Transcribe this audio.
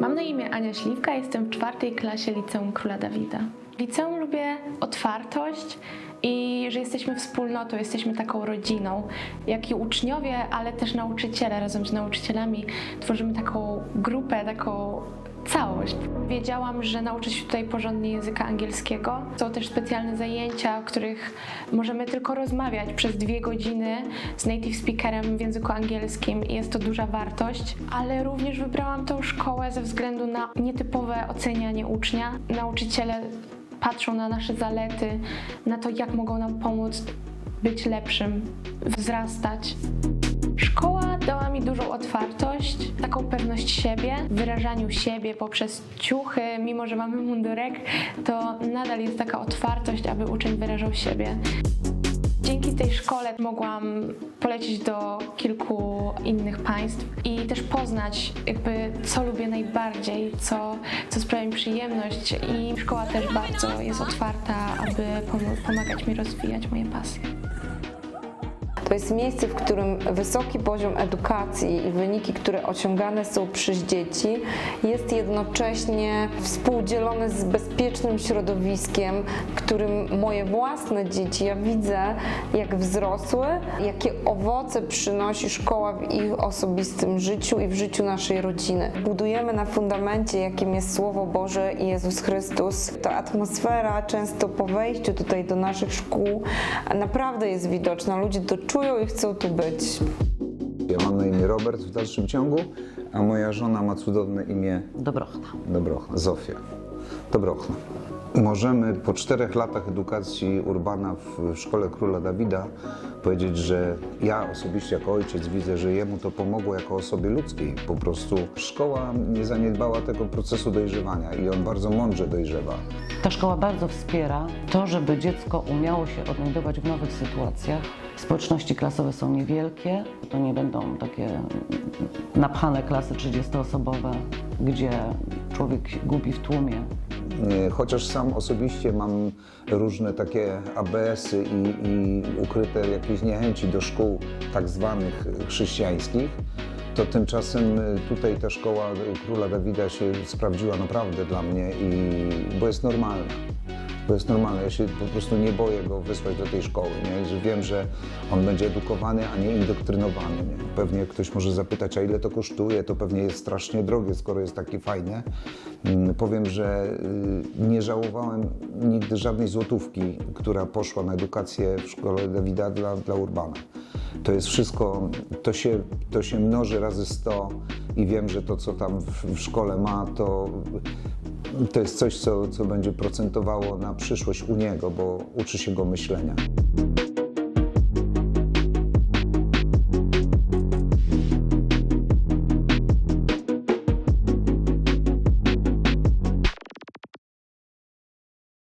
Mam na imię Ania Śliwka, jestem w czwartej klasie Liceum Króla Dawida. Liceum lubię otwartość i że jesteśmy wspólnotą, jesteśmy taką rodziną. Jak i uczniowie, ale też nauczyciele razem z nauczycielami tworzymy taką grupę, taką całość. Wiedziałam, że nauczę się tutaj porządnie języka angielskiego. Są też specjalne zajęcia, w których możemy tylko rozmawiać przez dwie godziny z native speakerem w języku angielskim i jest to duża wartość. Ale również wybrałam tą szkołę ze względu na nietypowe ocenianie ucznia. Nauczyciele patrzą na nasze zalety, na to, jak mogą nam pomóc być lepszym, wzrastać. Dała mi dużą otwartość, taką pewność siebie, w wyrażaniu siebie poprzez ciuchy. Mimo, że mamy mundurek, to nadal jest taka otwartość, aby uczeń wyrażał siebie. Dzięki tej szkole mogłam polecieć do kilku innych państw i też poznać jakby co lubię najbardziej, co, co sprawia mi przyjemność i szkoła też bardzo jest otwarta, aby pom- pomagać mi rozwijać moje pasje. To jest miejsce, w którym wysoki poziom edukacji i wyniki, które osiągane są przez dzieci, jest jednocześnie współdzielony z bezpiecznym środowiskiem, w którym moje własne dzieci, ja widzę, jak wzrosły, jakie owoce przynosi szkoła w ich osobistym życiu i w życiu naszej rodziny. Budujemy na fundamencie, jakim jest Słowo Boże i Jezus Chrystus. Ta atmosfera często po wejściu tutaj do naszych szkół naprawdę jest widoczna. Ludzie to czują i chcą tu być. Ja mam na imię Robert w dalszym ciągu, a moja żona ma cudowne imię Dobrochna. Dobrochna, Zofia. Dobrochna. Możemy po czterech latach edukacji urbana w w Szkole Króla Dawida powiedzieć, że ja osobiście jako ojciec widzę, że jemu to pomogło jako osobie ludzkiej. Po prostu szkoła nie zaniedbała tego procesu dojrzewania i on bardzo mądrze dojrzewa. Ta szkoła bardzo wspiera to, żeby dziecko umiało się odnajdować w nowych sytuacjach. Społeczności klasowe są niewielkie, to nie będą takie napchane klasy 30-osobowe, gdzie człowiek gubi w tłumie. Nie, Chociaż sam osobiście mam różne takie ABS-y i, i ukryte jakieś niechęci do szkół tak zwanych chrześcijańskich, to tymczasem y, tutaj ta szkoła Króla Dawida się sprawdziła naprawdę dla mnie, i, bo jest normalna. Bo jest normalne, ja się po prostu nie boję go wysłać do tej szkoły, nie? że wiem, że on będzie edukowany, a nie indoktrynowany. Nie? Pewnie ktoś może zapytać, a ile to kosztuje, to pewnie jest strasznie drogie, skoro jest takie fajne. Mm, Powiem, że y, nie żałowałem nigdy żadnej złotówki, która poszła na edukację w szkole Dawida dla, dla Urbana. To jest wszystko, to się, to się mnoży razy 100 i wiem, że to, co tam w, w szkole ma, to, to jest coś, co, co będzie procentowało na przyszłość u niego, bo uczy się go myślenia.